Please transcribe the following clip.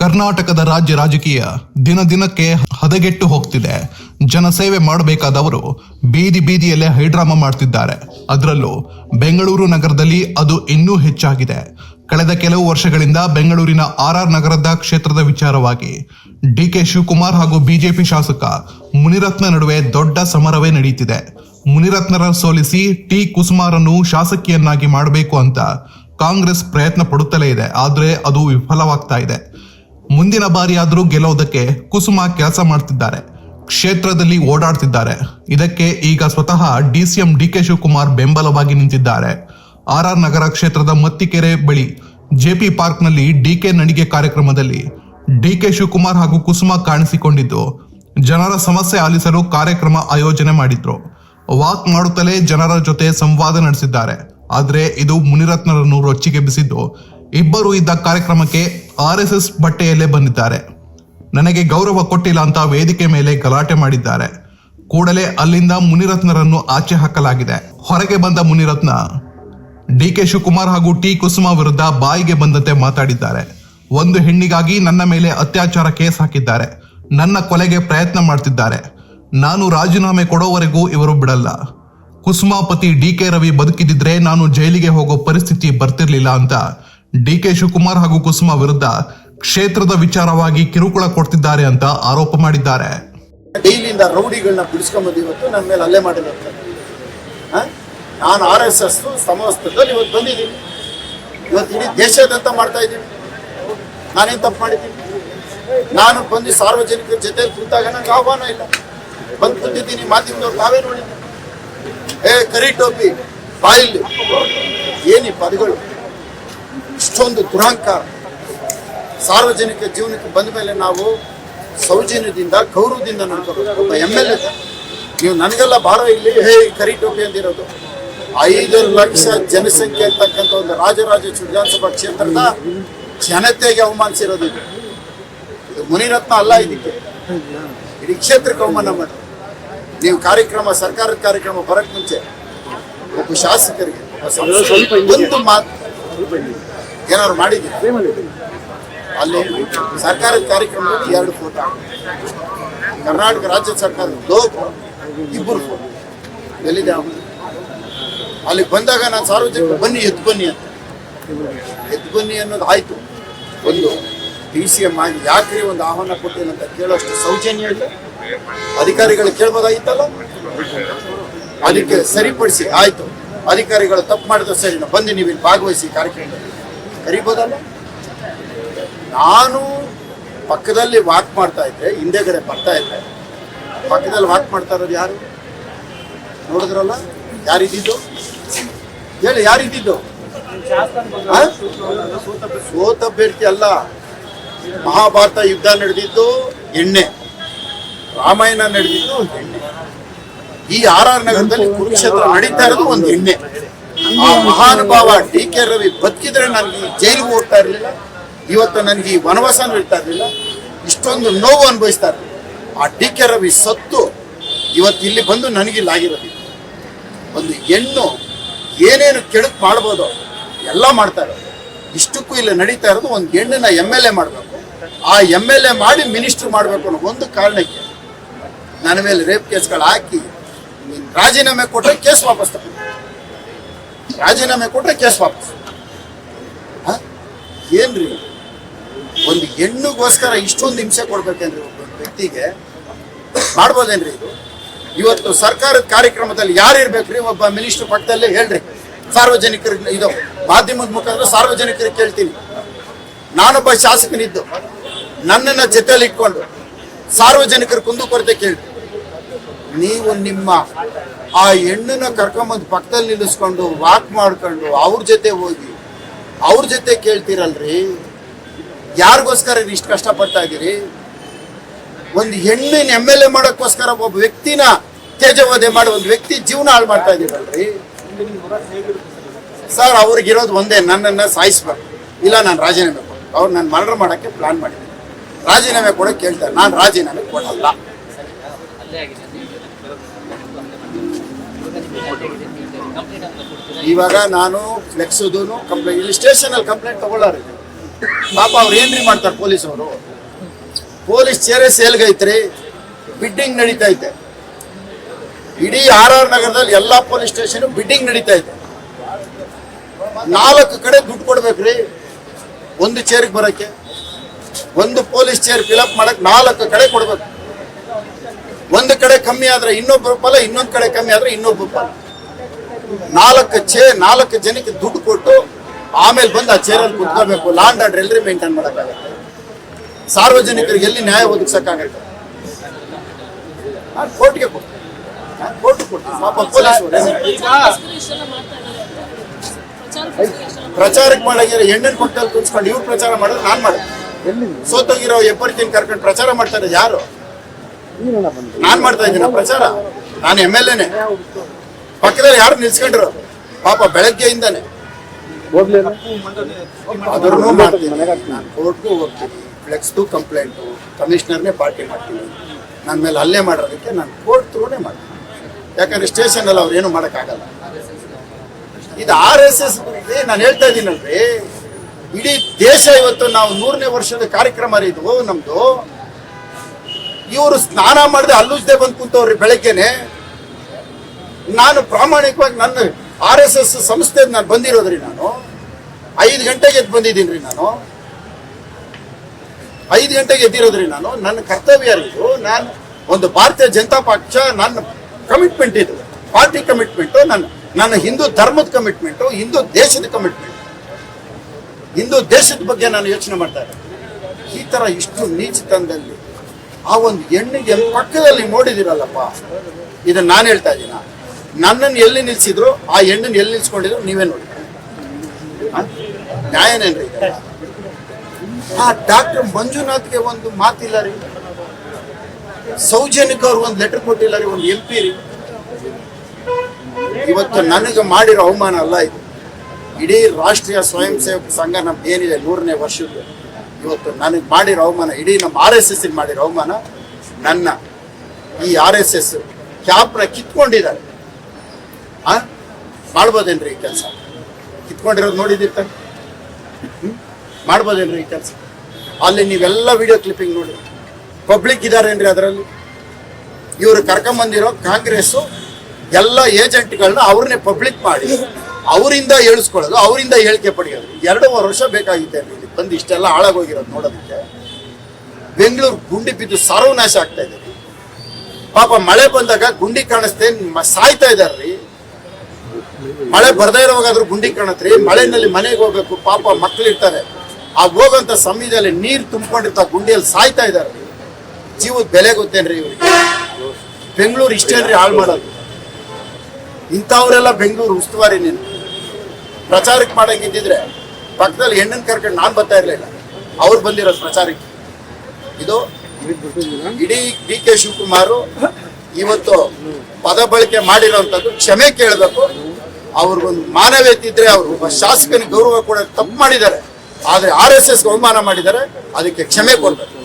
ಕರ್ನಾಟಕದ ರಾಜ್ಯ ರಾಜಕೀಯ ದಿನ ದಿನಕ್ಕೆ ಹದಗೆಟ್ಟು ಹೋಗ್ತಿದೆ. ಜನಸೇವೆ ಮಾಡಬೇಕಾದವರು ಬೀದಿ ಬೀದಿಯಲ್ಲೇ ಹೈಡ್ರಾಮಾ ಮಾಡ್ತಿದ್ದಾರೆ. ಅದರಲ್ಲೂ ಬೆಂಗಳೂರು ನಗರದಲ್ಲಿ ಅದು ಇನ್ನೂ ಹೆಚ್ಚಾಗಿದೆ. ಕಳೆದ ಕೆಲವು ವರ್ಷಗಳಿಂದ ಬೆಂಗಳೂರಿನ ಆರ್ ಆರ್ ನಗರದ ಕ್ಷೇತ್ರದ ವಿಚಾರವಾಗಿ ಡಿ ಕೆ ಶಿವಕುಮಾರ್ ಹಾಗೂ ಬಿಜೆಪಿ ಶಾಸಕ ಮುನಿರತ್ನ ನಡುವೆ ದೊಡ್ಡ ಸಮರವೇ ನಡೆಯುತ್ತಿದೆ ಮುನಿರತ್ನರ ಸೋಲಿಸಿ ಟಿ ಕುಸುಮಾರನ್ನು ಶಾಸಕಿಯನ್ನಾಗಿ ಮಾಡಬೇಕು ಅಂತ ಕಾಂಗ್ರೆಸ್ ಪ್ರಯತ್ನ ಪಡುತ್ತಲೇ ಇದೆ. ಆದರೆ ಅದು ವಿಫಲವಾಗ್ತಾ ಇದೆ. ಮುಂದಿನ ಬಾರಿಯಾದರೂ ಗೆಲ್ಲೋದಕ್ಕೆ ಕುಸುಮ ಕೆಲಸ ಮಾಡ್ತಿದ್ದಾರೆ. ಕ್ಷೇತ್ರದಲ್ಲಿ ಓಡಾಡ್ತಿದ್ದಾರೆ. ಇದಕ್ಕೆ ಈಗ ಸ್ವತಃ ಡಿಸಿಎಂ ಡಿ ಕೆ ಶಿವಕುಮಾರ್ ಬೆಂಬಲವಾಗಿ ನಿಂತಿದ್ದಾರೆ. ಆರ್ ಆರ್ ನಗರ ಕ್ಷೇತ್ರದ ಮತ್ತಿಕೆರೆ ಬಳಿ ಜೆಪಿ ಪಾರ್ಕ್ನಲ್ಲಿ ಡಿಕೆ ನಡಿಗೆ ಕಾರ್ಯಕ್ರಮದಲ್ಲಿ ಡಿಕೆ ಶಿವಕುಮಾರ್ ಹಾಗೂ ಕುಸುಮ ಕಾಣಿಸಿಕೊಂಡಿದ್ದು, ಜನರ ಸಮಸ್ಯೆ ಆಲಿಸಲು ಕಾರ್ಯಕ್ರಮ ಆಯೋಜನೆ ಮಾಡಿದ್ರು. ವಾಕ್ ಮಾಡುತ್ತಲೇ ಜನರ ಜೊತೆ ಸಂವಾದ ನಡೆಸಿದ್ದಾರೆ. ಆದರೆ ಇದು ಮುನಿರತ್ನರನ್ನು ರೊಚ್ಚಿಗೆಬ್ಬಿಸಿದ್ದು ಇಬ್ಬರು ಇದ್ದ ಕಾರ್ಯಕ್ರಮಕ್ಕೆ ಆರ್ ಎಸ್ ಬಟ್ಟೆಯಲ್ಲೇ ಬಂದಿದ್ದಾರೆ. ನನಗೆ ಗೌರವ ಕೊಟ್ಟಿಲ್ಲ ಅಂತ ವೇದಿಕೆ ಮೇಲೆ ಗಲಾಟೆ ಮಾಡಿದ್ದಾರೆ. ಕೂಡಲೇ ಅಲ್ಲಿಂದ ಮುನಿರತ್ನರನ್ನು ಆಚೆ ಹಾಕಲಾಗಿದೆ. ಹೊರಗೆ ಬಂದ ಮುನಿರತ್ನ ಡಿ ಕೆ ಶಿವಕುಮಾರ್ ಹಾಗೂ ಟಿ ಕುಸುಮ ವಿರುದ್ಧ ಬಾಯಿಗೆ ಬಂದಂತೆ ಮಾತಾಡಿದ್ದಾರೆ. ಒಂದು ಹೆಣ್ಣಿಗಾಗಿ ನನ್ನ ಮೇಲೆ ಅತ್ಯಾಚಾರ ಕೇಸ್ ಹಾಕಿದ್ದಾರೆ. ನನ್ನ ಕೊಲೆಗೆ ಪ್ರಯತ್ನ ಮಾಡ್ತಿದ್ದಾರೆ. ನಾನು ರಾಜೀನಾಮೆ ಕೊಡೋವರೆಗೂ ಇವರು ಬಿಡಲ್ಲ. ಕುಸುಮಾಪತಿ ಡಿ ಕೆ ರವಿ ಬದುಕಿದಿದ್ರೆ ನಾನು ಜೈಲಿಗೆ ಹೋಗೋ ಪರಿಸ್ಥಿತಿ ಬರ್ತಿರ್ಲಿಲ್ಲ ಅಂತ ಡಿ ಕೆ ಶಿವಕುಮಾರ್ ಹಾಗೂ ಕುಸುಮಾ ವಿರುದ್ಧ ಕ್ಷೇತ್ರದ ವಿಚಾರವಾಗಿ ಕಿರುಕುಳ ಕೊಡ್ತಿದ್ದಾರೆ ಅಂತ ಆರೋಪ ಮಾಡಿದ್ದಾರೆ. ಡೈಲಿಂದ ರೌಡಿಗಳನ್ನ ಬಿಡಿಸ್ಕೊಂಬಂದು ಇವತ್ತು ನನ್ನ ಮೇಲೆ ಹಲ್ಲೆ ಮಾಡಿರ್ತಾರೆ ನಾನು ಆರ್ ಎಸ್ ಎಸ್ ಸಮವಸ್ತ್ರದಲ್ಲಿ ಇವತ್ತು ಬಂದಿದ್ದೀನಿ. ಇವತ್ತು ಇಡೀ ದೇಶದಂತ ಮಾಡ್ತಾ ಇದ್ದೀನಿ. ನಾನೇನು ತಪ್ಪು ಮಾಡಿದ್ದೀನಿ? ನಾನು ಬಂದು ಸಾರ್ವಜನಿಕರ ಜೊತೆ ಕೂತಾಗ ನಂಗೆ ಆಹ್ವಾನ ಇಲ್ಲ. ಬಂದು ಕೂತಿದ್ದೀನಿ ಮಾಧ್ಯಮದವ್ರು ತಾವೇ ನೋಡಿದ್ದೀನಿ ಏ, ಕರಿ ಟೋಪಿ, ಬಾಯಿಲ್. ಏನಿ ಪದಗಳು ಇಷ್ಟೊಂದು ದುರಹಂಕಾರ ಸಾರ್ವಜನಿಕ ಜೀವನಕ್ಕೆ ಬಂದ ಮೇಲೆ ನಾವು ಸೌಜನ್ಯದಿಂದ, ಗೌರವದಿಂದ ನಡ್ಕೋಬೇಕು. ಒಬ್ಬ ಎಂ ಎಲ್ ಎ ನೀವು ನನಗೆಲ್ಲ ಬಾರೋ ಇಲ್ಲಿ, ಹೇ ಕರಿ ಟೋಪಿ ಅಂದಿರೋದು. ಐದು ಲಕ್ಷ ಜನಸಂಖ್ಯೆ ಇರ್ತಕ್ಕಂಥ ಒಂದು ರಾಜರಾಜ ವಿಧಾನಸಭಾ ಕ್ಷೇತ್ರದ ಜನತೆಗೆ ಅವಮಾನಿಸಿರೋದು ಇದು. ಇದು ಮುನಿರತ್ನ ಅಲ್ಲ ಇದಕ್ಕೆ. ಇಡೀ ಕ್ಷೇತ್ರಕ್ಕೆ ಅವಮಾನ ಮಾಡಿ ನೀವು ಕಾರ್ಯಕ್ರಮ, ಸರ್ಕಾರದ ಕಾರ್ಯಕ್ರಮ ಬರಕ್ಕೆ ಮುಂಚೆ ಒಬ್ಬ ಶಾಸಕರಿಗೆ ಒಂದು ಮಾತು. ಏನಾದ್ರು ಮಾಡಿದ್ದೀವಿ ಅಲ್ಲಿ ಸರ್ಕಾರದ ಕಾರ್ಯಕ್ರಮದಲ್ಲಿ ಎರಡು ಫೋಟೋ. ಕರ್ನಾಟಕ ರಾಜ್ಯ ಸರ್ಕಾರದ ಲೋಗೋ ಇಬ್ಬರು ಫೋಟೋ. ಎಲ್ಲಿದೆ ಅಲ್ಲಿ ಬಂದಾಗ ನಾನು ಸಾರ್ವಜನಿಕ ಬನ್ನಿ, ಎದ್ದು ಬನ್ನಿ ಅಂತ. ಎದ್ದು ಬನ್ನಿ ಅನ್ನೋದು ಆಯ್ತು. ಒಂದು ಡಿ ಸಿ ಎಂ ಆಗಿ ಯಾಕ್ರಿ ಒಂದು ಆಹ್ವಾನ ಕೊಟ್ಟಿಲ್ಲ ಅಂತ ಕೇಳೋಷ್ಟು ಸೌಜನ್ಯ ಇಲ್ಲ? ಅಧಿಕಾರಿಗಳು ಕೇಳ್ಬೋದಾಗಿತ್ತಲ್ಲ? ಅದಕ್ಕೆ ಸರಿಪಡಿಸಿ, ಆಯ್ತು. ಅಧಿಕಾರಿಗಳು ತಪ್ಪು ಮಾಡಿದ್ರೆ ಸರಿ ಬಂದು ನೀವು ಇಲ್ಲಿ ಭಾಗವಹಿಸಿ ಕಾರ್ಯಕ್ರಮದಲ್ಲಿ. ಕರಿಬೋದಲ್ಲ? ನಾನು ಪಕ್ಕದಲ್ಲಿ ವಾಕ್ ಮಾಡ್ತಾ ಇದ್ದೆ ಹಿಂದೆಗಡೆ ಬರ್ತಾ ಇದ್ದೆ ಪಕ್ಕದಲ್ಲಿ ವಾಕ್ ಮಾಡ್ತಾ ಇರೋದು ಯಾರು? ನೋಡಿದ್ರಲ್ಲ? ಯಾರಿದ್ದು ಹೇಳಿ ಯಾರಿದ್ದು ಸೋತ ಅಭ್ಯರ್ಥಿ ಅಲ್ಲ. ಮಹಾಭಾರತ ಯುದ್ಧ ನಡೆದಿದ್ದು ಎಣ್ಣೆ. ರಾಮಾಯಣ ನಡೆದಿದ್ದು ಎಣ್ಣೆ. ಈ ಆರ್ ಆರ್ ನಗರದಲ್ಲಿ ಕುರುಕ್ಷೇತ್ರ ನಡೀತಾ ಇರೋದು ಒಂದು ಎಣ್ಣೆ. ಆ ಮಹಾನುಭಾವ ಡಿ ಕೆ ರವಿ ಬದುಕಿದ್ರೆ ನನಗೆ ಜೈಲಿಗೆ ಹೋಗ್ತಾ ಇರಲಿಲ್ಲ. ಇವತ್ತು ನನಗೆ ಈ ವನವಾಸ ಇರ್ತಾ ಇರಲಿಲ್ಲ. ಇಷ್ಟೊಂದು ನೋವು ಅನುಭವಿಸ್ತಾ ಇರಲಿಲ್ಲ. ಆ ಡಿ ಕೆ ರವಿ ಸತ್ತು. ಇವತ್ತು ಇಲ್ಲಿ ಬಂದು ನನಗಿಲ್ಲಿ ಆಗಿರೋದು. ಒಂದು ಹೆಣ್ಣು ಏನೇನು ಕೆಡಕ್ ಮಾಡ್ಬೋದು ಎಲ್ಲ ಮಾಡ್ತಾರೆ ಇಷ್ಟಕ್ಕೂ ಇಲ್ಲಿ ನಡೀತಾ ಇರೋದು ಒಂದು ಹೆಣ್ಣನ್ನ ಎಂ ಎಲ್ ಎ ಮಾಡಬೇಕು. ಆ ಎಂ ಎಲ್ ಎ ಮಾಡಿ ಮಿನಿಸ್ಟರ್ ಮಾಡಬೇಕು ಅನ್ನೋ ಒಂದು ಕಾರಣಕ್ಕೆ ನನ್ನ ಮೇಲೆ ರೇಪ್ ಕೇಸ್ಗಳು ಹಾಕಿ ರಾಜೀನಾಮೆ ಕೊಟ್ಟರೆ ಕೇಸ್ ವಾಪಸ್ ತಗೊಂಡು ರಾಜೀನಾಮೆ ಕೊಟ್ಟರೆ ಕೇಸ್ ವಾಪಸ್? ಏನ್ರಿ? ಒಂದು ಹೆಣ್ಣುಗೋಸ್ಕರ ಇಷ್ಟೊಂದು ಹಿಂಸೆ ಕೊಡ್ಬೇಕೇನ್ರಿ ಒಬ್ಬ ವ್ಯಕ್ತಿಗೆ? ಮಾಡ್ಬೋದೇನ್ರಿ ಇದು? ಇವತ್ತು ಸರ್ಕಾರದ ಕಾರ್ಯಕ್ರಮದಲ್ಲಿ ಯಾರು ಇರ್ಬೇಕ್ರಿ? ಒಬ್ಬ ಮಿನಿಸ್ಟರ್ ಪಕ್ಕದಲ್ಲೇ ಹೇಳ್ರಿ. ಸಾರ್ವಜನಿಕರಿಗೆ ಇದು, ಮಾಧ್ಯಮದ ಮುಖಾಂತರ ಸಾರ್ವಜನಿಕರಿಗೆ ಕೇಳ್ತೀನಿ. ನಾನೊಬ್ಬ ಶಾಸಕನಿದ್ದು. ನನ್ನನ್ನ ಜೊತೆಯಲ್ಲಿ ಇಟ್ಕೊಂಡು ಸಾರ್ವಜನಿಕರ ಕುಂದುಕೊರತೆ ಕೇಳಿ ನೀವು ನಿಮ್ಮ ಆ ಹೆಣ್ಣನ್ನ ಕರ್ಕೊಂಬಂದು ಪಕ್ಕದಲ್ಲಿ ನಿಲ್ಲಿಸ್ಕೊಂಡು ವಾಕ್ ಮಾಡ್ಕೊಂಡು ಅವ್ರ ಜೊತೆ ಹೋಗಿ, ಅವ್ರ ಜೊತೆ ಕೇಳ್ತಿರಲ್ರಿ? ಯಾರಿಗೋಸ್ಕರ ಇಷ್ಟು ಕಷ್ಟಪಡ್ತಾ ಇದ್ದೀರಿ? ಒಂದು ಹೆಣ್ಣಿನ ಎಂ ಎಲ್ ಎ ಮಾಡೋಕ್ಕೋಸ್ಕರ ಒಬ್ಬ ವ್ಯಕ್ತಿನ ತೇಜವಧೆ ಮಾಡಿ, ಒಂದು ವ್ಯಕ್ತಿ ಜೀವನ ಹಾಳು ಮಾಡ್ತಾ ಇದ್ದೀರಲ್ರಿ? ಸರ್, ಅವ್ರಿಗಿರೋದು ಒಂದೇ, ನನ್ನನ್ನು ಸಾಯಿಸ್ಬಾರ್ದು ಇಲ್ಲ, ನಾನು ರಾಜೀನಾಮೆ ಕೊಡ್ತೀನಿ. ಅವ್ರು ನಾನು ಮರ್ಡರ್ ಮಾಡೋಕ್ಕೆ ಪ್ಲಾನ್ ಮಾಡಿದ್ದೀನಿ. ರಾಜೀನಾಮೆ ಕೊಡೋಕೆ ಕೇಳ್ತಾರೆ. ನಾನು ರಾಜೀನಾಮೆ ಕೊಡಲ್ಲ. ಇವಾಗ ನಾನು ಫ್ಲೆಕ್ಸುದು ಕಂಪ್ಲೇಂಟ್, ಇಲ್ಲಿ ಸ್ಟೇಷನಲ್ಲಿ ಕಂಪ್ಲೇಂಟ್ ತಗೊಳ್ಳಾರೆ ಪಾಪ ಅವ್ರು ಏನ್ರಿ ಮಾಡ್ತಾರೆ ಪೊಲೀಸ್ ಅವರು ಪೊಲೀಸ್ ಚೇರೆ ಸೇಲ್ಗೈತ್ರಿ ಬಿಡ್ಡಿಂಗ್ ನಡೀತಾ ಐತೆ. ಇಡೀ ಆರ್ ಆರ್ ನಗರದಲ್ಲಿ ಎಲ್ಲಾ ಪೊಲೀಸ್ ಸ್ಟೇಷನ್ ಬಿಡ್ಡಿಂಗ್ ನಡೀತಾ ಇದೆ ನಾಲ್ಕು ಕಡೆ ದುಡ್ಡು ಕೊಡ್ಬೇಕ್ರಿ, ಒಂದು ಚೇರ್ಗೆ ಬರಕ್ಕೆ. ಒಂದು ಪೊಲೀಸ್ ಚೇರ್ ಫಿಲಪ್ ಮಾಡಕ್ ನಾಲ್ಕು ಕಡೆ ಕೊಡ್ಬೇಕು. ಒಂದು ಕಡೆ ಕಮ್ಮಿ ಆದ್ರೆ ಇನ್ನೊಬ್ಬರು ಫಲ ಇನ್ನೊಂದು ಕಡೆ ಕಮ್ಮಿ ಆದ್ರೆ ಇನ್ನೊಬ್ಬರು ಫಲ ನಾಲ್ಕು ಚೇ ನಾಲ್ಕು ಜನಕ್ಕೆ ದುಡ್ಡು ಕೊಟ್ಟು ಆಮೇಲೆ ಬಂದು ಆ ಚೇರಲ್ಲಿ ಕುತ್ಕೋಬೇಕು ಲ್ಯಾಂಡ್ ಆರ್ಡರ್ ಎಲ್ರಿ ಮೇಂಟೈನ್ ಮಾಡೋಕ್ಕಾಗತ್ತೆ. ಸಾರ್ವಜನಿಕರಿಗೆ ಎಲ್ಲಿ ನ್ಯಾಯ ಒದಗಿಸಕ್ಕಾಗತ್ತೆ? ನಾನು ಕೋರ್ಟ್ಗೆ ಕೊಡ್ತೀನಿ. ನಾನು ಕೋರ್ಟ್ ಕೊಡ್ತೀನಿ. ಪಾಪ ಪೊಲೀಸರು ಪ್ರಚಾರಕ್ಕೆ ಮಾಡಂಗಿದ್ರೆ ಹೆಣ್ಣನ್ ಕೊಟ್ಟಲ್ಲಿ ಕುಂಚ್ಕೊಂಡು ಇವ್ರು ಪ್ರಚಾರ ಮಾಡಿದ್ರೆ ನಾನ್ ಮಾಡಿದೆ ಸೋತೋಗಿರೋ ಎಬ್ಬರ್ತಿನ ಕರ್ಕೊಂಡು ಪ್ರಚಾರ ಮಾಡ್ತಾರೆ ಯಾರು? ನಾನ್ ಮಾಡ್ತಾ ಇದ್ದೀನಿ, ಪ್ರಚಾರ. ನಾನು ಎಂ ಎಲ್ ಎನೆ ಪಕ್ಕದಲ್ಲಿ ಯಾರು ನಿಲ್ಸ್ಕೊಂಡ್ರು? ಪಾಪ ಬೆಳಗ್ಗೆಯಿಂದಾನೆ. ಅದ್ರೂ ಮಾಡ್ತೀನಿ. ನಾನು ಕೋರ್ಟ್ಗೂ ಹೋಗ್ತೀನಿ. ಫ್ಲೆಕ್ಸ್ದು ಕಂಪ್ಲೇಂಟು. ಕಮಿಷನರ್ನೇ ಪಾರ್ಟಿ ಮಾಡ್ತೀನಿ. ನನ್ನ ಮೇಲೆ ಅಲ್ಲೇ ಮಾಡೋದಕ್ಕೆ ನಾನು ಕೋರ್ಟ್ ತ್ರೂನೇ ಮಾಡ್ತೀನಿ. ಯಾಕಂದ್ರೆ ಸ್ಟೇಷನಲ್ಲಿ ಅವ್ರು ಏನು ಮಾಡೋಕ್ಕಾಗಲ್ಲ. ಇದು ಆರ್ ಎಸ್ ಎಸ್ ನಾನು ಹೇಳ್ತಾ ಇದ್ದೀನಲ್ರಿ ಇಡೀ ದೇಶ ಇವತ್ತು ನಾವು ನೂರನೇ ವರ್ಷದ ಕಾರ್ಯಕ್ರಮ ಇದು, ನಮ್ದು. ಇವರು ಸ್ನಾನ ಮಾಡದೆ ಅಲ್ಲುಜ್ದೆ ಬಂದು ಕುಂತವ್ರಿ ಬೆಳಗ್ಗೆನೆ. ನಾನು ಪ್ರಾಮಾಣಿಕವಾಗಿ ನನ್ನ ಆರ್ ಎಸ್ ಎಸ್ ಸಂಸ್ಥೆ ನಾನು ಬಂದಿರೋದ್ರಿ ನಾನು. ಐದು ಗಂಟೆಗೆ ಎದ್ದು ಬಂದಿದ್ದೀನಿ ರೀ ನಾನು. ಐದು ಗಂಟೆಗೆ ಎದ್ದಿರೋದ್ರಿ ನಾನು. ನನ್ನ ಕರ್ತವ್ಯ ಇದು. ನಾನು ಒಂದು ಭಾರತೀಯ ಜನತಾ ಪಕ್ಷ, ನನ್ನ ಕಮಿಟ್ಮೆಂಟ್ ಇದು. ಪಾರ್ಟಿ ಕಮಿಟ್ಮೆಂಟ್ ನನ್ನ ನನ್ನ ಹಿಂದೂ ಧರ್ಮದ ಕಮಿಟ್ಮೆಂಟ್ ಹಿಂದೂ ದೇಶದ ಕಮಿಟ್ಮೆಂಟ್ ಹಿಂದೂ ದೇಶದ ಬಗ್ಗೆ ನಾನು ಯೋಚನೆ ಮಾಡ್ತಾ ಇದ್ದೆ ಈ ತರ ಇಷ್ಟು ನೀಚತನದಲ್ಲಿ ಆ ಒಂದು ಹೆಣ್ಣಿಗೆ ಪಕ್ಕದಲ್ಲಿ ನೋಡಿದಿರಲ್ಲಪ್ಪ? ಇದನ್ನ ನಾನು ಹೇಳ್ತಾ ಇದ್ದೀನ. ನನ್ನನ್ನು ಎಲ್ಲಿ ನಿಲ್ಸಿದ್ರು, ಆ ಹೆಣ್ಣನ್ನು ಎಲ್ಲಿ ನಿಲ್ಸ್ಕೊಂಡಿದ್ರು ನೀವೇ ನೋಡಿ? ನ್ಯಾಯನೇನ್ರಿ ಆ ಡಾಕ್ಟರ್ ಮಂಜುನಾಥ್ಗೆ ಒಂದು ಮಾತಿಲ್ಲ ರೀ. ಸೌಜನ್ಯಕ್ಕೆ ಅವ್ರು ಒಂದು ಲೆಟರ್ ಕೊಟ್ಟಿಲ್ಲ ರೀ, ಒಂದು ಎಂ ಪಿ ರೀ. ಇವತ್ತು ನನಗೆ ಮಾಡಿರೋ ಅವಮಾನ ಅಲ್ಲ ಇದು. ಇಡೀ ರಾಷ್ಟ್ರೀಯ ಸ್ವಯಂ ಸೇವಕ ಸಂಘ ನಮ್ದು ಏನಿದೆ ನೂರನೇ ವರ್ಷದ್ದು. ಇವತ್ತು ನನಗೆ ಮಾಡಿರೋ ಅವಮಾನ, ಇಡೀ ನಮ್ಮ ಆರ್ ಎಸ್ ಎಸ್ ಮಾಡಿರೋ ಅವಮಾನ ನನ್ನ ಈ ಆರ್ ಎಸ್ ಎಸ್ ಕ್ಯಾಪ್ನ ಕಿತ್ಕೊಂಡಿದ್ದಾರೆ. ಆ? ಮಾಡ್ಬೋದೇನ್ರಿ ಈ ಕೆಲಸ? ಕಿತ್ಕೊಂಡಿರೋದು ನೋಡಿದಿತ್ತ ಮಾಡ್ಬೋದೇನ್ರಿ ಈ ಕೆಲಸ? ಅಲ್ಲಿ ನೀವೆಲ್ಲ ವಿಡಿಯೋ ಕ್ಲಿಪ್ಪಿಂಗ್ ನೋಡಿ. ಪಬ್ಲಿಕ್ ಇದಾರೇನ್ರಿ ಅದರಲ್ಲಿ? ಇವರು ಕರ್ಕೊಂಬಂದಿರೋ ಕಾಂಗ್ರೆಸ್ಸು ಎಲ್ಲ ಏಜೆಂಟ್ಗಳನ್ನ ಅವ್ರನ್ನೇ ಪಬ್ಲಿಕ್ ಮಾಡಿ, ಅವರಿಂದ ಹೇಳಿಸ್ಕೊಳ್ಳೋದು, ಅವರಿಂದ ಹೇಳಿಕೆ ಪಡೆಯೋದು. ಎರಡೂವರೆ ವರ್ಷ ಬೇಕಾಗಿದ್ದೇನೆ ಬಂದು ಇಷ್ಟೆಲ್ಲ ಹಾಳಾಗೋಗಿರೋದು ನೋಡೋದಕ್ಕೆ. ಬೆಂಗಳೂರು ಗುಂಡಿ ಬಿದ್ದು ಸರ್ವನಾಶ ಆಗ್ತಾ ಇದೆ. ಪಾಪ ಮಳೆ ಬಂದಾಗ ಗುಂಡಿ ಕಾಣಿಸ್ತೆ ಸಾಯ್ತಾ ಇದಾರ್ರಿ. ಮಳೆ ಬರ್ದೇ ಇರೋವಾಗಾದ್ರೂ ಗುಂಡಿ ಕಾಣತ್ರಿ. ಮಳೆನಲ್ಲಿ ಮನೆಗೆ ಹೋಗ್ಬೇಕು, ಪಾಪ ಮಕ್ಳು ಇರ್ತಾರೆ. ಆ ಹೋಗಂತ ಸಮಯದಲ್ಲಿ ನೀರು ತುಂಬಿಕೊಂಡಿರ್ತಾವ ಗುಂಡಿಯಲ್ಲಿ ಸಾಯ್ತಾ ಇದಾರೆ ಜೀವದ ಬೆಲೆ ಗೊತ್ತೇನ್ರಿ ಇವ್ರಿಗೆ. ಬೆಂಗಳೂರು ಇಷ್ಟೇನ್ರಿ ಹಾಳು ಮಾಡೋದು. ಇಂಥವ್ರೆಲ್ಲ ಬೆಂಗಳೂರು ಉಸ್ತುವಾರಿ ನೀನು. ಪ್ರಚಾರಕ್ಕೆ ಮಾಡಂಗಿದ್ದಿದ್ರೆ ಪಕ್ಕದಲ್ಲಿ ಹೆಣ್ಣನ್ನು ಕರ್ಕೊಂಡು ನಾನು ಬರ್ತಾ ಇರಲಿಲ್ಲ ಅವ್ರು ಬಂದಿರೋದು ಪ್ರಚಾರಕ್ಕೆ. ಇದು ಇಡೀ ಡಿ ಕೆ ಶಿವಕುಮಾರ್ ಇವತ್ತು ಪದ ಬಳಕೆ ಮಾಡಿರೋಂಥದ್ದು ಕ್ಷಮೆ ಕೇಳಬೇಕು. ಅವ್ರಿಗೊಂದು ಮಾನವೀಯತೆ ಇದ್ರೆ ಅವರು ಒಬ್ಬ ಶಾಸಕನಿಗೆ ಗೌರವ ಕೂಡ ತಪ್ಪು ಮಾಡಿದ್ದಾರೆ. ಆದರೆ ಆರ್ ಎಸ್ ಎಸ್ ಅವಮಾನ ಮಾಡಿದ್ದಾರೆ. ಅದಕ್ಕೆ ಕ್ಷಮೆ ಕೊಡ್ಬೇಕು.